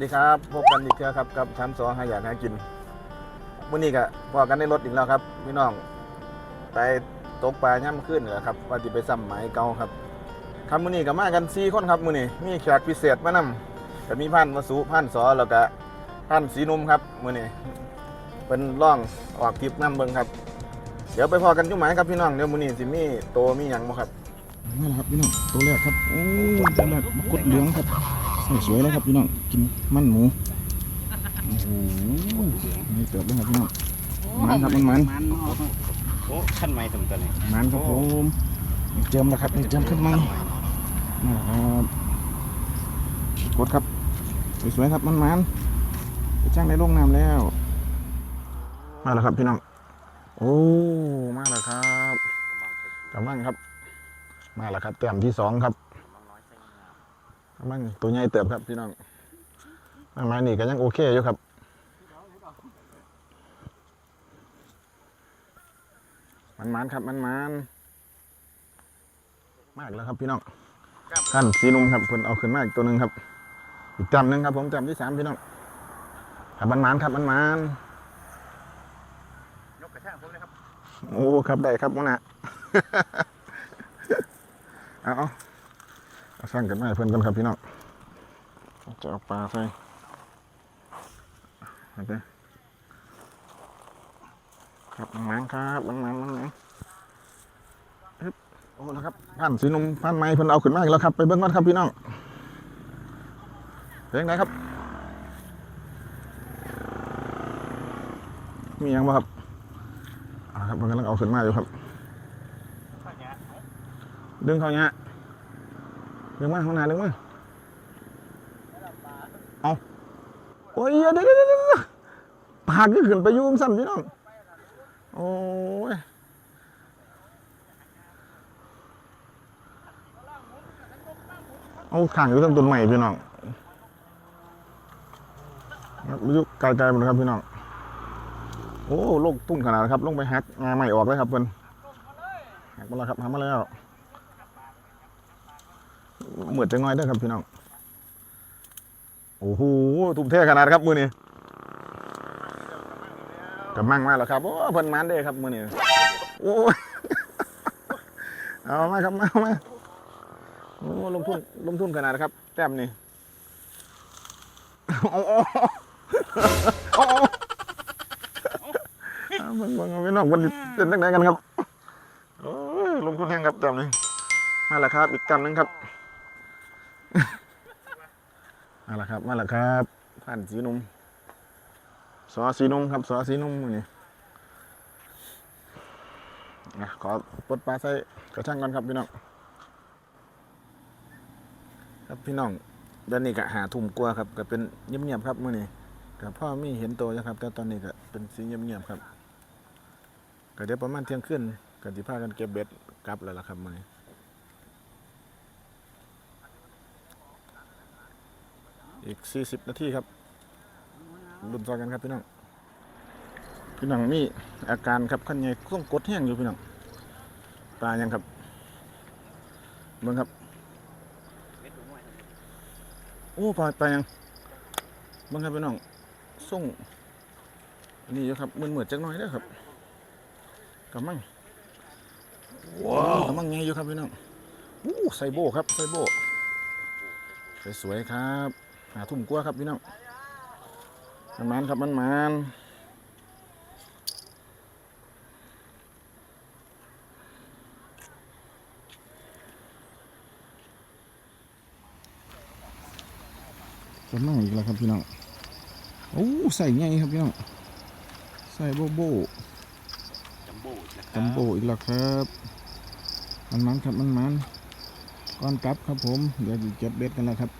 ดีครับพบกันอีกแล้วครับกับชั้นสองหาอยากหากินมื่อนี้ก็พอกันในรถอีกแล้วครับพี่น้องไปตกปลาย่ำขึ้นเหรอครับว่าจะไปซ้ำหมายเก่าครับครับมื่อนี้ก็มากันสี่คนครับมื่อนี้มีแขกพิเศษมานำก็มีพันวสุพันสอแล้วก็พันสีนุ่มครับมื่อนี้เป็นร่องออกทริปน้ำเบิงครับ เดี๋ยวไปพอกันอยุ่หมายครับพี่น้องเดี๋ยวมื่อนี้สิมีโตมีหยังบ่ครับนี่แหละครับพี่น้องตัวแรกครับโอ้ตัวแรกมกุดเหลืองครับ สวยแล้วครับพี่น้องกินมันหมูโอ้โหนี่เติบแล้วครับพี่น้องมันครับมันมันมันเนาะโอ้ขั้นไม้สมตัวนี้มันครับผมเจิมแล้วครับนี่เจิมขึ้นมานะครับกดครับสวยๆครับมันมันไปจ้างในโรงน้ำแล้ว มาแล้วครับพี่น้องโอ้มาแล้วครับกำลังครับ มาแล้วครับเต็มที่สองครับ กำลังตัวใหญ่เติบครับพี่น้องไม้นี่ก็ยังโอเคอยู่ครับมันมันครับมันมันมากแล้วครับพี่น้องท่านสีนุ่มครับเพิ่นเอาขึ้นมาอีกตัวหนึ่งครับ อีกจำหนึ่งครับ ผมจำที่สามพี่น้องครับมันมันครับมันมันยกกระช่างผมเลยครับโอ้ครับได้ครับมุนะเอาเอาเอา สร้างกันมาให้เพิ่อนกันครับพี่น้องจะเอาปลาใส่เอาไปครับมันครับมันมันมันมันฮึบโอ้แล้วครับพันสีนุ่มพันไม้เพิ่นเอาขึ้นมาอีกแล้วครับ ไปเบิ่งก่อนครับพี่น้องเพลงไหนครับ มีหยังบ่ครับอ่าครับมันกำลังเอาขึ้นมาอยู่ครับ ดึงเขาเนี้ย ดึงมาข้างหน้าดึงมาเอาโอ้ยเดี๋ยวเดี๋ยวเดี๋ยวปากก็ขึ้นไปยุ่งสั่นพี่น้องโอ้ยเอาขังอยู่ตั้งต้นใหม่พี่น้องมันอยู่ไกลๆหมดครับพี่น้อง โอ้โลกตุ้มขนาดนะครับ ลงไปแฮกงานใหม่ออกเลยครับเพื่อนแฮกมาแล้วครับทำมาแล้ว มือนจะง่อยได้ครับพี่น้อง โอ้โหทุ่มเทขนาดครับมือนี้กับมั่งมากแล้วครับ โอ้เพิ่นมันเด้ครับมือนี้โอ้เอามาครับมามาโอ้ลงทุนลงทุนขนาดครับ แต้มนี่โอ้โหโอ้โหเอาเบิ่งเบิ่งเอาพี่น้องวันเป็นตั้งไหนกันครับ โอ้ยลงทุนแห้งครับแต้มนี้มาแล้วครับ อีกแต้มนึงครับ มาแล้วครับมาแล้วครับผ่านสีนุ่มสอสีนุ่มครับสอสีนุ่มนี่อะขอปลดปลาใส่กระช่างก่อนครับพี่น้องครับพี่น้องด้านนี้ก็หาทุ่มกลัวครับก็เป็นเงียบๆครับมื่อนี้กับพ่อมีเห็นโตแล้วครับ แต่ตอนนี้ก็เป็นสีเงียบๆครับก็เดี๋ยวประมาณเที่ยงคืนก็สิพากันเก็บเบ็ดกลับแล้วล่ะครับมื่อนี้ อีก 40 นาทีครับรุ่นซอยกันครับพี่น้องพี่น้องมีอาการครับขั้นใหญ่ต้องกดแห้งอยู่พี่น้องปลายังครับเบิ่งครับเม็ดถุงไว้โอ้ปลาปลายังเบิ่งครับพี่น้องส่งอันนี่อยู่ครับมือเหมือนจักหน้อยเด้อครับกำมังว้าวกำมังไงอยู่ครับพี่น้องอู้ไซโบครับไซโบสวยๆครับ หาทุ่มกลัวาครับพี่น้องมันมันครับมันมันกำลังอีกแล้วครับพี่น้องโอ้ใส่ไงครับพี่น้องใส่โบโบจัมโบ้นะครัจัมโบอีกแล้วครับ มันมันครับมันมันก้อนกลับครับผมเดี๋ยวจะเก็บเบ็ดกันแล้วครับ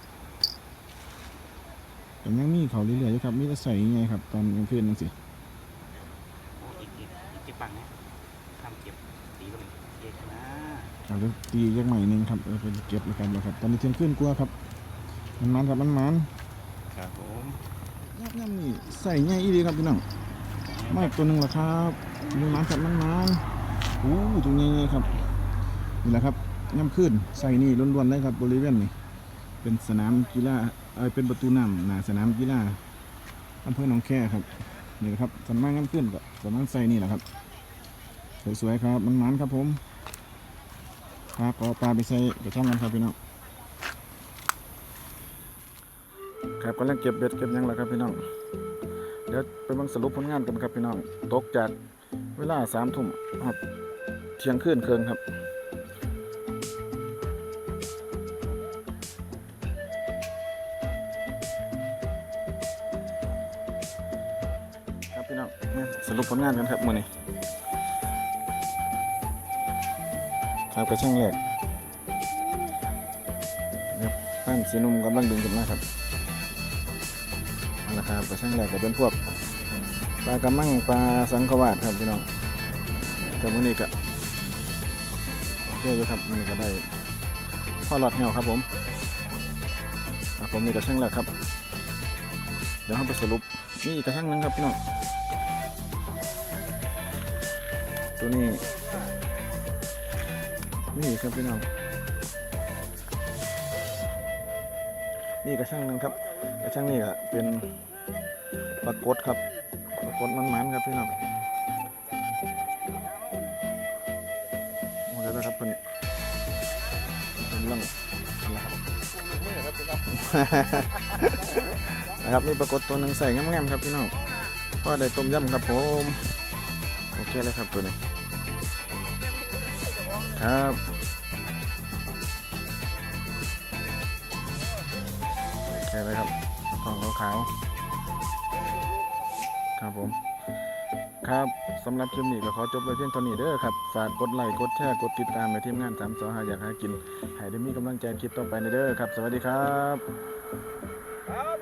แต่ยังมีเขาเรื่อยๆอยู่ครับมีแต่ใส่ยังไงครับ ตอนกลางคืนนั่นสิอีกอีกอีกเจ็บปังนะทำเก็บตีก็เลยเอกนะเอาเดี๋ยวตียักใหม่หนึ่งครับเออไปเก็บแล้วกันแล้วครับ ตอนนี้เที่ยงคืนกลัวาครับ มันมันครับมันมันครับผมยักษ์น้ำนี่ใส่ไงอีดีครับพี่น้องมาอีกตัวหนึ่งล้วครับมันมันครับมันมันโอ้ตรงนี้ครับนี่แหละครับย่ำขึ้นใส่นี่ล้วนๆเลยครับบริเวณนี่ เป็นสนามกีฬาเออเป็นประตูน้ำหน้าสนามกีฬาอำเภอหนองแคครับนี่นะครับสันมากน้ำขึ้นกับสันมากใส่นี่แหละครับสวยๆครับมันมันๆครับผมครับก็ปลาไปใส่กระช่างกันครับพี่น้องครับกำลังเก็บเบ็ดเก็บยังแล้วครับพี่น้องเดี๋ยวไปบังสรุปผลงานกันครับพี่น้องตกจากเวลาสามทุ่มครับเที่ยงคืนเคืองครับ พี่น้องสรุปผลงานกันครับมือนี้ครับกระช่างแรกครับท่านสีนุ่มกำลังดึงขึ้นมาครับเอาละครับกระช่างแรกก็เป็นพวกปลากระมังปลาสังขวาดครับพี่น้องกับมือนี้ก็เชื่อยู่ครับมือนี้ก็ได้พ่อหลอดเหี่ยวครับผมผมนี่กระช่างแรกครับเดี๋ยวเราไปสรุปนี่กระช่างหนึงครับพี่น้อง ตัวนี้นี่ครับพี่น้อง นี่กระช่างนึงครับ กระช่างนี่อะเป็นปลากดครับปลากดมันๆครับพี่น้องโอเดี๋ยวครับเป็นเป็นเรื่องอะไรครับนะครับนี่ปรากฏตัวหนึ่งใส่งามๆครับพี่น้องพ่อได้ต้มยำครับผม โอเคเลยครับตัวนี้ครับโอเคเลยครับกล่องขาวๆครับผม ครับสำหรับคลิปนี้ก็ขอจบไว้เพียงเท่านี้เด้อครับ ฝากกดไลค์กดแชร์กดติดตามในทีมงานสามสอหาอยากหากินให้ได้มีกำลังใจคลิปต่อไปในเด้อครับ สวัสดีครับ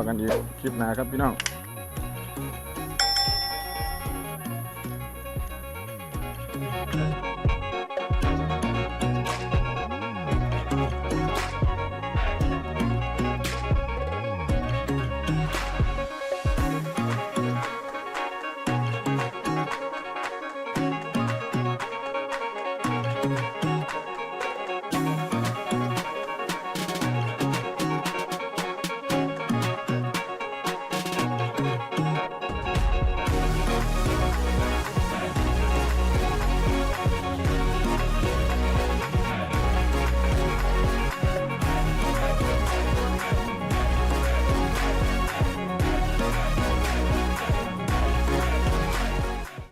อกันอีกคลิปหน้าครับพี่น้อง